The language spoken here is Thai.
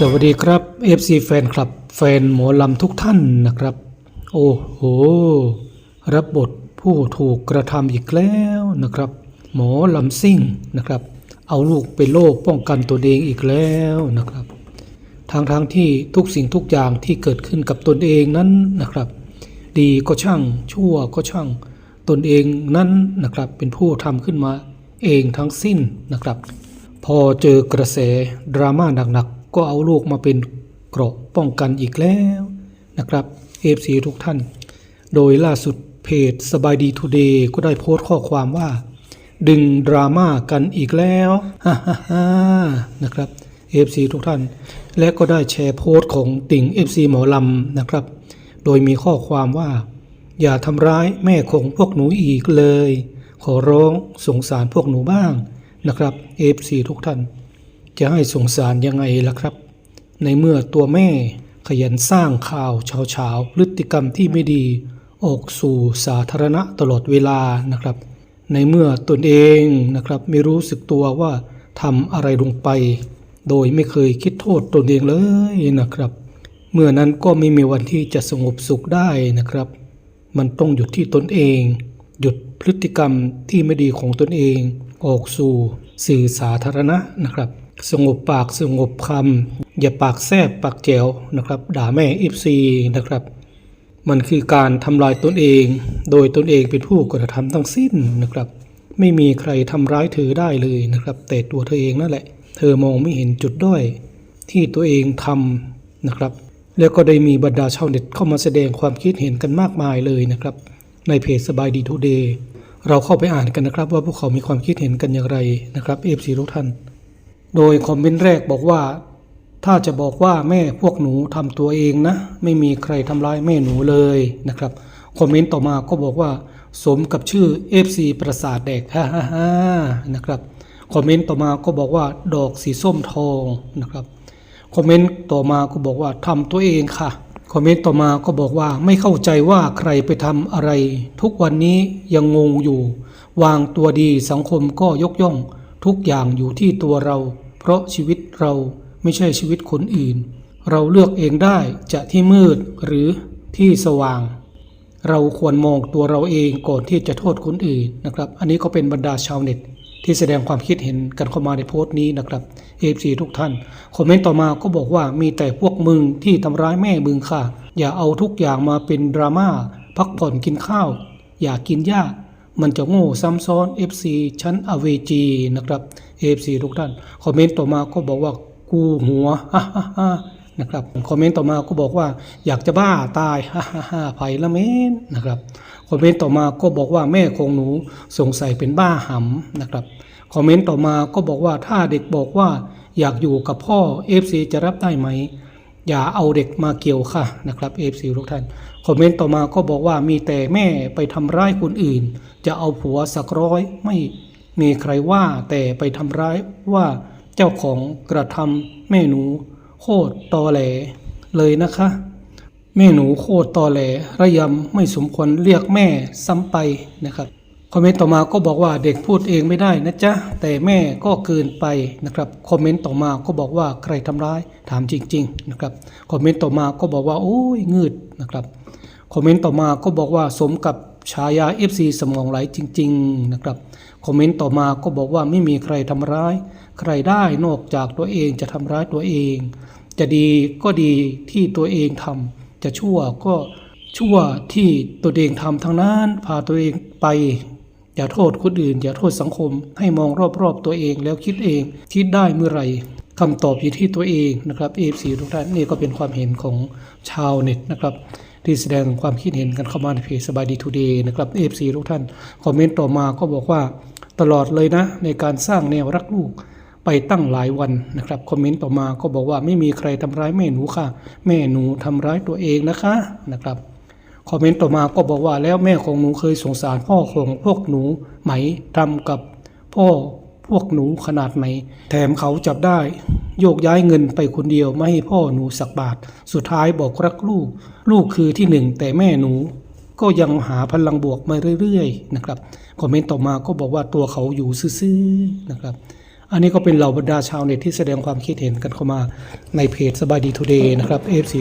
สวัสดีครับ FC แฟนคลับ แฟนหมอลำทุกท่านนะครับ โอ้โห รับบทผู้ถูกกระทำอีกแล้วนะครับ หมอลำซิ่งนะครับ เอาลูกไปโลกป้องกันตัวเองอีกแล้วนะครับทางทางที่ทุกสิ่งทุกอย่างที่เกิดขึ้นกับตนเองนั้นนะครับ ดีก็ช่างชั่วก็ช่างตนเองนั้นนะครับ เป็นผู้ทำขึ้นมาเองทั้งสิ้นนะครับ พอเจอกระแสดราม่าหนัก ก็เอาลูกมาเป็นเกราะป้องกันอีกแล้วนะครับเอฟซีทุกท่าน โดยล่าสุดเพจสบายดีทูเดย์ก็ได้โพสต์ข้อความว่า ดึงดราม่ากันอีกแล้วฮ่าฮ่าฮ่านะครับ FC ทุกท่าน และก็ได้แชร์โพสต์ของติ่ง FC หมอลำนะครับ โดยมีข้อความว่า อย่าทำร้ายแม่ของพวกหนูอีกเลย ขอร้องสงสารพวกหนูบ้างนะครับ FC ทุกท่าน จะให้สงสารยังไงล่ะครับ ในเมื่อตัวแม่ขยันสร้างข่าวเฉาๆพฤติกรรมที่ไม่ดี ออกสู่สาธารณะตลอดเวลานะครับ ในเมื่อตนเองนะครับ ไม่รู้สึกตัวว่าทำอะไรลงไป โดยไม่เคยคิดโทษตนเองเลยนะครับ เมื่อนั้นก็ไม่มีวันที่จะสงบสุขได้นะครับ มันต้องหยุดที่ตนเอง หยุดพฤติกรรมที่ไม่ดีของตนเอง ออกสู่สื่อสาธารณะนะครับ สงบปากสงบคำอย่าปากแซบปากแจวนะครับ ด่าแม่เอฟซีนะครับ มันคือการทำลายตนเอง โดยตนเองเป็นผู้กระทำทั้งสิ้นนะครับ ไม่มีใครทำร้ายเธอได้เลยนะครับ แต่ตัวเธอเองนั่นแหละ เธอมองไม่เห็นจุดด้อยที่ตัวเองทำนะครับ แล้วก็ได้มีบรรดาชาวเน็ตเข้ามาแสดงความคิดเห็นกันมากมายเลยนะครับ ในเพจสบายดีทูเดย์เราเข้าไปอ่านกันนะครับ ว่าพวกเขามีความคิดเห็นกันอย่างไรนะครับเอฟซีทุกท่าน โดยคอมเมนต์แรกบอกว่า ถ้าจะบอกว่าแม่พวกหนูทำตัวเองนะ ไม่มีใครทำร้ายแม่หนูเลยนะครับ คอมเมนต์ต่อมาก็บอกว่า สมกับชื่อ FC ประสาทแดกฮ่าฮ่าฮ่านะครับ คอมเมนต์ต่อมาก็บอกว่า ดอกสีส้มทองนะครับ คอมเมนต์ต่อมาก็บอกว่าทำตัวเองค่ะคอมเมนต์ต่อมาก็บอกว่าไม่เข้าใจว่าใครไปทำอะไร ทุกวันนี้ยังงงอยู่ วางตัวดีสังคมก็ยกย่อง ทุกอย่างอยู่ที่ตัวเรา เพราะชีวิตเราไม่ใช่ชีวิตคนอื่น เราเลือกเองได้จะที่มืดหรือที่สว่าง เราควรมองตัวเราเองก่อนที่จะโทษคนอื่นนะครับ อันนี้ก็เป็นบรรดาชาวเน็ต ที่แสดงความคิดเห็นกันเข้ามาในโพสต์นี้นะครับ FC ทุกท่าน คอมเมนต์ต่อมาก็บอกว่ามีแต่พวกมึงที่ทำร้ายแม่มึงค่ะ อย่าเอาทุกอย่างมาเป็นดราม่าพักผ่อนกินข้าว อย่ากินหญ้า มันจะโง่ซ้ำซ้อน FC ชั้นอเวจีนะครับ FC ทุกท่าน คอมเมนต์ต่อมาก็บอกว่ากูหัวฮ่าฮ่าฮ่านะครับคอมเมนต์ต่อมาก็บอกว่าอยากจะบ้าตายฮ่าฮ่าฮ่าไผ่ละเมนนะครับคอมเมนต์ต่อมาก็บอกว่าแม่ของหนูสงสัยเป็นบ้าหำนะครับคอมเมนต์ต่อมาก็บอกว่าถ้าเด็กบอกว่าอยากอยู่กับพ่อ FC จะรับได้ไหม อย่าเอาเด็กมาเกี่ยวค่ะนะครับ FC ทุกท่านคอมเมนต์ต่อมาก็บอกว่ามีแต่แม่ไปทำร้ายคนอื่น จะเอาผัวสักร้อยไม่มีใครว่าแต่ไปทำร้ายว่าเจ้าของกระทำแม่หนูโคตรตอแหลเลยนะคะ แม่หนูโคตรตอแหลระยำไม่สมควรเรียกแม่ซ้ำไปนะครับ คอมเมนต์ต่อมาก็บอกว่าเด็กพูดเองไม่ได้นะจ๊ะแต่แม่ก็เกินไปนะครับคอมเมนต์ต่อมาก็บอกว่าใครทำร้ายถามจริงๆนะครับคอมเมนต์ต่อมาก็บอกว่าโอ้ยงืดนะครับคอมเมนต์ต่อมาก็บอกว่าสมกับฉายา FC สมองไหลจริง ๆนะครับคอมเมนต์ต่อมาก็บอกว่าไม่มีใครทำร้าย ใครได้นอกจากตัวเองจะทำร้ายตัวเอง จะดีก็ดีที่ตัวเองทำจะชั่วก็ชั่วที่ตัวเองทำทั้งนั้นพาตัวเองไป อย่าโทษคนอื่น อย่าโทษสังคม ให้มองรอบๆตัวเองแล้วคิดเอง คิดได้เมื่อไหร่คำตอบอยู่ที่ตัวเองนะครับ AFC ทุกท่านนี่ก็เป็นความเห็นของชาวเน็ตนะครับที่แสดงความคิดเห็นกันเข้ามาในเพจสบายดีทูเดย์นะครับ AFC ทุกท่านคอมเมนต์ต่อมาก็บอกว่าตลอดเลยนะ ในการสร้างแนวรักลูกไปตั้งหลายวันนะครับคอมเมนต์ต่อมาก็บอกว่าไม่มีใครทำร้ายแม่หนูค่ะ แม่หนูทำร้ายตัวเองนะคะนะครับ คอมเมนต์ต่อมาก็บอกว่าแล้วแม่ของหนูเคยสงสารพ่อของพวกหนูไหมทำกับพ่อพวกหนูขนาดไหน แถมเขาจับได้ โยกย้ายเงินไปคนเดียวไม่ให้พ่อหนูสักบาท สุดท้ายบอกรักลูก ลูกคือที่หนึ่งแต่แม่หนู ก็ยังหาพลังบวกมาเรื่อยๆนะครับคอมเมนต์ต่อมาก็บอกว่าตัวเขาอยู่ซื่อๆนะครับ อันนี้ก็เป็นเหล่าบรรดาชาวเน็ตที่แสดงความคิดเห็นกันเข้ามาในเพจสบายดีทูเดย์นะครับ AFC